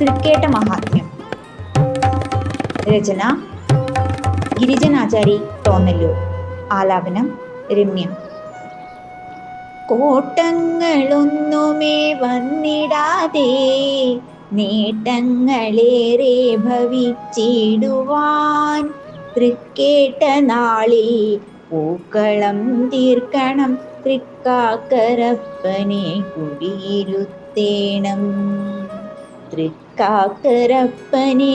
തൃക്കേട്ട മഹാത്മ്യം. രചന ഗിരിജനാചാരി തോന്നല്ലൂർ. ആലാപനം രമ്യ. കോട്ടങ്ങളൊന്നുമേ വന്നിടാതെ നേട്ടങ്ങളേറെ ഭവിച്ചിടുവാൻ തൃക്കേട്ട നാളിൽ പൂക്കളം തീർക്കണം തൃക്കാക്കരപ്പനെ കുടിയിരുത്തേണം. തൃക്കാക്കരപ്പനെ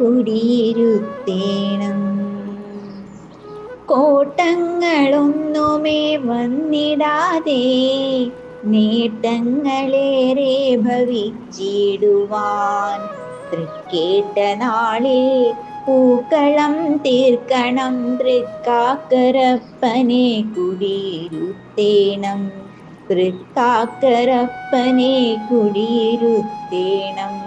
കുടിയിരുത്തേണം. കോട്ടങ്ങളൊന്നുമേ വന്നിടാതെ നേട്ടങ്ങളേറെ ഭവിച്ചിടുവാൻ തൃക്കേട്ട നാളിൽ പൂക്കളം തീർക്കണം തൃക്കാക്കരപ്പനെ കുടിയിരുത്തേണം. തൃക്കാക്കരപ്പനെ കുടിയിരുത്തേണം.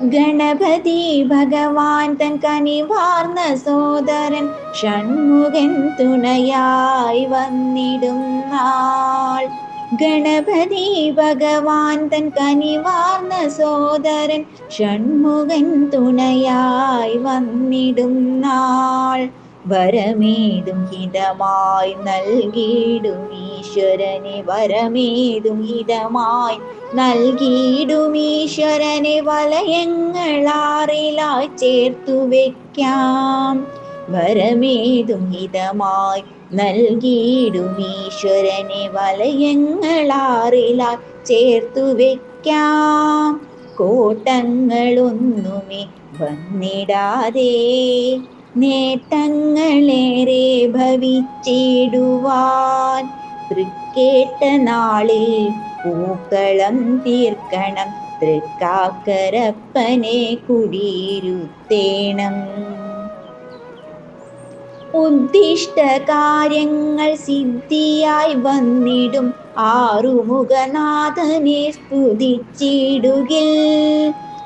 ഗണപതി ഭഗവാൻ തൻ കനിവാർന്ന സോദരൻ ഷൺമുഖൻ തുണയായി വന്നിടും നാൾ. ഗണപതി ഭഗവാൻ തൻ കനിവാർന്ന സോദരൻ ഷൺമുഖൻ തുണയായി വന്നിടും നാൾ. വരമേതും ഹിതമായി നൽകിയിടും ഈശ്വരനെ. വരമേതും ഹിതമായി നൽകിയിടും ഈശ്വരനെ. വലയങ്ങളാറിലായി ചേർത്തു വെക്കാം. വരമേതും ഹിതമായി നൽകിയിടും ഈശ്വരനെ. വലയങ്ങളാറിലായി ചേർത്തു വെക്കാം. കോട്ടങ്ങളൊന്നുമേ വന്നിടാതെ. നേട്ടങ്ങളേറെ ഭവിച്ചിടുവാൻ തൃക്കേട്ട നാളിൽ പൂക്കളം തീർക്കണം. തൃക്കാക്കരപ്പനെ കുടിയിരുത്തേണം. ഉദ്ദിഷ്ട കാര്യങ്ങൾ സിദ്ധിയായി വന്നിടും. ആറുമുഖനാഥനെ സ്തുതിച്ചിടുകിൽ.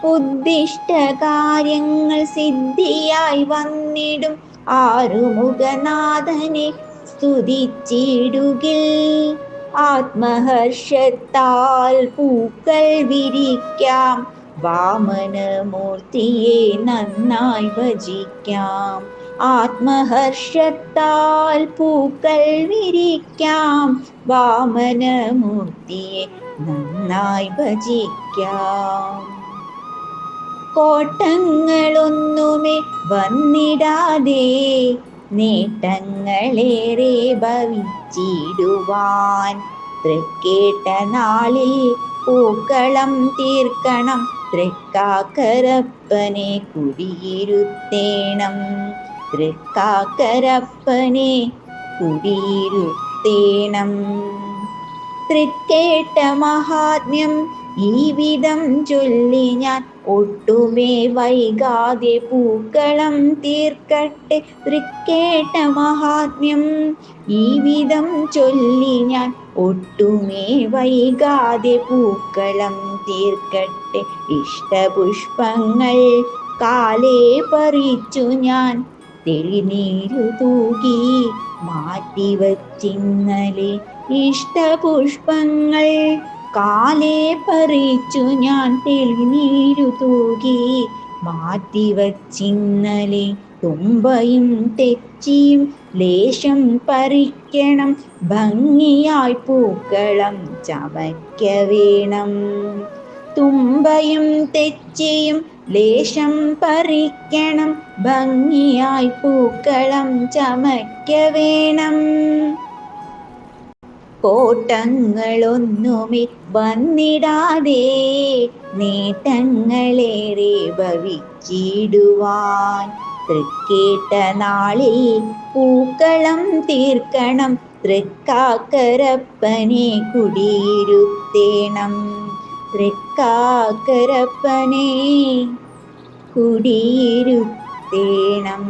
ഉദ്ദിഷ്ട കാര്യങ്ങൾ സിദ്ധിയായി വന്നിടും. ആറുമുഖനാഥനെ സ്തുതിച്ചിടുകിൽ. ആത്മഹർഷത്താൽ പൂക്കൾ വിരിക്കാം. വാമനമൂർത്തിയെ നന്നായി ഭജിക്കാം. ആത്മഹർഷത്താൽ പൂക്കൾ വിരിക്കാം. വാമനമൂർത്തിയെ നന്നായി ഭജിക്കാം. കോട്ടങ്ങളൊന്നുമേ വന്നിടാതെ നേട്ടങ്ങളേറെ ഭവിച്ചിടുവാൻ തൃക്കേട്ട നാളിൽ പൂക്കളം തീർക്കണം തൃക്കാക്കരപ്പനെ കുടിയിരുത്തേണം തൃക്കാക്കരപ്പനെ കുടിയിരുത്തേണം. തൃക്കേട്ട മഹാത്മ്യം ഈ വിധം ചൊല്ലി ഞാൻ ഒട്ടുമേ വൈകാതെ പൂക്കളം തീർക്കട്ടെ തൃക്കേട്ട മഹാത്മ്യം. ഈ വിധം ചൊല്ലി ഞാൻ ഒട്ടുമേ വൈകാതെ പൂക്കളം തീർക്കട്ടെ ഇഷ്ടപുഷ്പങ്ങൾ കാലേ പറിച്ചു ഞാൻ. തെളിനീരു തൂകി മാറ്റിവച്ചിന്നലെ ഇഷ്ടപുഷ്പങ്ങൾ കാലേ പറിച്ചു ഞാൻ തെളിനീരു തൂകി മാറ്റിവച്ചിന്നലെ തുമ്പയും തെച്ചിയും ലേശം പറിക്കണം ഭംഗിയായി പൂക്കളം ചവയ്ക്ക വേണം. തുമ്പയും തെച്ചിയും ലേശം പറിക്കണം ഭംഗിയായി പൂക്കളം ചമയ്ക്ക വേണം. കോട്ടങ്ങളൊന്നുമേ വന്നിടാതെ നേട്ടങ്ങളേറെ ഭവിച്ചിടുവാൻ തൃക്കേട്ട നാളിൽ പൂക്കളം തീർക്കണം തൃക്കാക്കരപ്പനെ കുടിയിരുത്തേണം. തൃക്കാക്കരപ്പനെ കുടിയിരുത്തേണം.